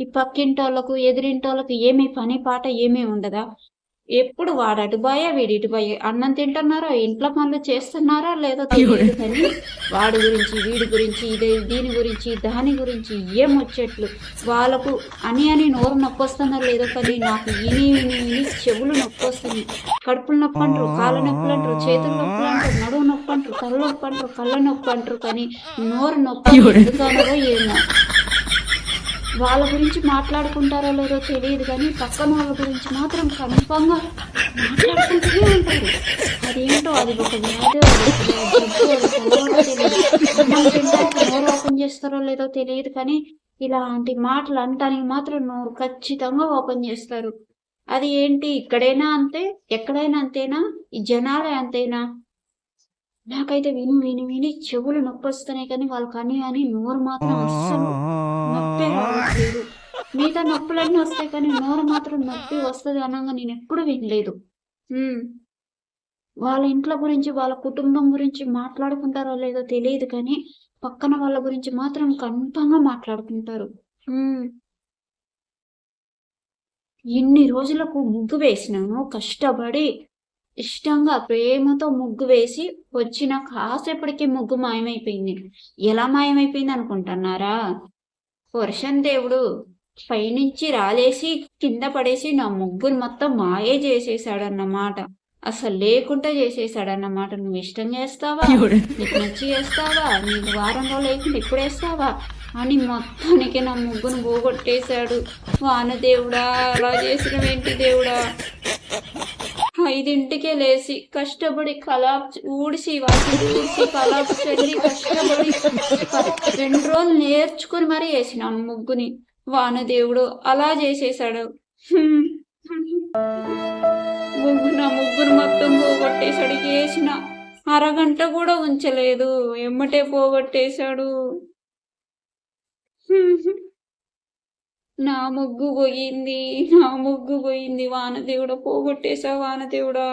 ఈ పక్కింటోళ్ళకు ఎదిరింటోళ్ళకు ఏమీ పని పాట ఏమీ ఉండదా? ఎప్పుడు వాడు అటుబాయా వీడు ఇటుబాయే అన్నం తింటున్నారో? ఇంట్లో పనులు చేస్తున్నారా? లేదో తెలియదు కానీ వాడి గురించి వీడి గురించి ఇదే దీని గురించి దాని గురించి ఏం వచ్చేట్లు? వాళ్ళకు అని అని నోరు నొప్పి వస్తుందో లేదో కానీ నాకు ఇని విని చెవులు నొప్పి వస్తుంది కడుపులు నొప్పి అంటారు కాళ్ళ నొప్పులు అంటారు చేతులు నొప్పులు అంటారు నడువు నొప్పి అంటారు తల నొప్పి అంటారు కళ్ళ నొప్పి అంటారు కానీ నోరు నొప్పి ఏమో. వాళ్ళ గురించి మాట్లాడుకుంటారో లేదో తెలియదు కానీ పక్కన వాళ్ళ గురించి మాత్రం కన్ఫామ్గా మాట్లాడుకుంటూనే ఉంటారు. అదేంటో అది ఒక వ్యాధి ఓపెన్ చేస్తారో లేదో తెలియదు కానీ ఇలాంటి మాటలు అనటానికి మాత్రం నోరు ఖచ్చితంగా ఓపెన్ చేస్తారు. అది ఏంటి? ఇక్కడైనా అంతే ఎక్కడైనా అంతేనా? ఈ జనాలే అంతేనా? నాకైతే విని విని విని చెవులు నొప్పి వస్తున్నాయి కానీ వాళ్ళకి అని అని నోరు మాత్రం అస్సలు నొప్పే రావట్లేదు మిగతా నొప్పులన్నీ వస్తాయి కానీ నోరు మాత్రం నొప్పి వస్తుంది అనగా నేను ఎప్పుడు వినలేదు. వాళ్ళ ఇంట్లో గురించి వాళ్ళ కుటుంబం గురించి మాట్లాడుకుంటారో లేదో తెలియదు కానీ పక్కన వాళ్ళ గురించి మాత్రం కన్ఫామ్గా మాట్లాడుకుంటారు. ఇన్ని రోజులకు ముగ్గు వేసినాను కష్టపడి ఇష్టంగా ప్రేమతో ముగ్గు వేసి వచ్చిన కాసేపటికి ముగ్గు మాయమైపోయింది. ఎలా మాయమైపోయింది అనుకుంటున్నారా? వర్షం దేవుడు పైనుంచి రాలేసి కింద పడేసి నా ముగ్గురు మొత్తం మాయే చేసేసాడన్నమాట. అసలు లేకుండా చేసేసాడన్నమాట. నువ్వు ఇష్టం చేస్తావా? నీకు నచ్చి చేస్తావా? నీకు వారం రోజులు లేకుండా ఇప్పుడు వేస్తావా అని మొత్తానికి నా ముగ్గును పోగొట్టేశాడు. వాన దేవుడా అలా చేసినవేంటి దేవుడా? ఐదింటికే లేచి కష్టపడి కలాప్ ఊడిసి వాటి ఊడిసి కలాప్ చల్లి కష్టపడి రెండు రోజులు నేర్చుకుని మరీ వేసినాను ముగ్గుని. వానదేవుడు అలా చేసేసాడు. ముగ్గున నా ముగ్గురు మొత్తం పోగొట్టేశాడు వేసిన అరగంట కూడా ఉంచలేదు. ఎమ్మటే పోగొట్టేశాడు. నా ముగ్గు పోయింది నా ముగ్గు పోయింది. వానదేవుడా పోగొట్టేశా వానదేవుడా.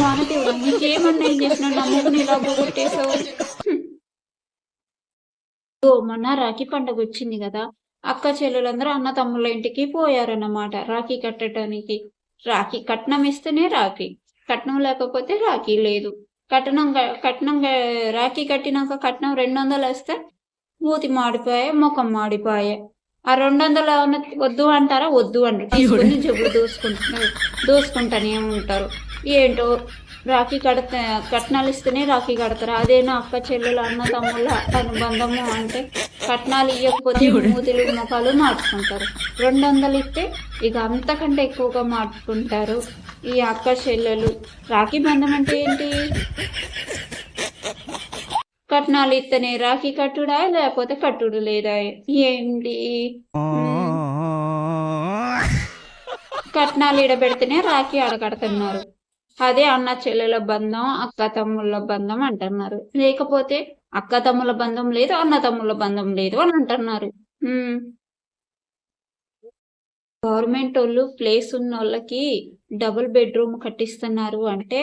వానదేవుడా నీకేమన్నా ఏం చేసినా నా ముగ్గుని ఇలా పోగొట్టేశావు? ఓ మొన్న రాఖీ పండుగ వచ్చింది కదా. అక్క చెల్లెలందరూ అన్న తమ్ముళ్ళ ఇంటికి పోయారన్నమాట రాఖీ కట్టడానికి రాఖీ కట్నం ఇస్తేనే రాఖీ కట్నం లేకపోతే రాఖీ లేదు. కట్నం కట్నం రాఖీ కట్టినాక కట్నం రెండు వందలు వేస్తే మూతి మాడిపోయే ముఖం మాడిపోయే. ఆ రెండు వందలు వద్దు అంటారా? వద్దు అంటారు తీసుకుని జబ్బులు దోసుకుంటున్నారు దోసుకుంటానే ఉంటారు. ఏంటో రాఖీ కడత కట్నాలు ఇస్తేనే రాఖీ కడతారు. అదేనా అక్క చెల్లెలు అన్న తమ్ముళ్ళ అనుబంధము అంటే కట్నాలు ఇవ్వకపోతే మూతులు ముఖాలు మార్చుకుంటారు. రెండు వందలు ఇస్తే ఇక అంతకంటే ఎక్కువగా మార్చుకుంటారు ఈ అక్క చెల్లెలు. రాఖీ బంధం అంటే ఏంటి? కట్నాలు ఇస్తేనే రాఖీ కట్టుడా లేకపోతే కట్టుడు లేదా? ఏంటి? కట్నాలు ఈడబెడితేనే రాఖీ ఆడకడుతున్నారు అదే అన్న చెల్లెల బంధం అక్క తమ్ముళ్ళ బంధం అంటున్నారు. లేకపోతే అక్క తమ్ముల బంధం లేదు అన్న తమ్ముళ్ళ బంధం లేదు అని అంటున్నారు. గవర్నమెంట్ వాళ్ళు ప్లేస్ ఉన్న వాళ్ళకి డబుల్ బెడ్రూమ్ కట్టిస్తున్నారు అంటే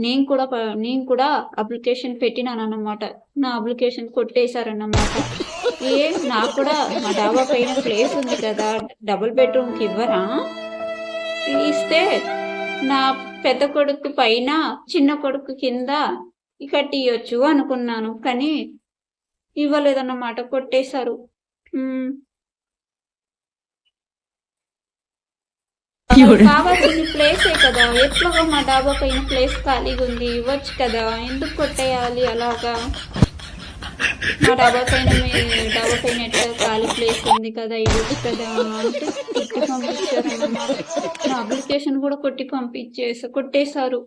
నేను కూడా నేను కూడా అప్లికేషన్ పెట్టినాను అన్నమాట నా అప్లికేషన్ కొట్టేశారన్నమాట. ఏ నాకు కూడా మా డాబా పైన ప్లేస్ ఉంది కదా డబుల్ బెడ్రూమ్కి ఇవ్వరా? ఇస్తే నా పెద్ద కొడుకు పైన చిన్న కొడుకు కింద కట్టియొచ్చు అనుకున్నాను కానీ ఇవ్వలేదన్నమాట కొట్టేశారు ఉమ్. వాళ్ళకి కావాల్సిన ప్లేసే కదా? ఎట్లాగో మా డాబా పైన ప్లేస్ ఖాళీగా ఉంది ఇవ్వచ్చు కదా? ఎందుకు కొట్టేయాలి అలాగా? మా డాబా పైన మీ డాబా పైన ఎట్లా ఖాళీ ప్లేస్ ఉంది కదా? ఇవ్వచ్చు కదా? అంటే కొట్టి పంపించారు అన్నమాట నా అప్లికేషన్ కూడా కొట్టి పంపించేసా కొట్టేశారు.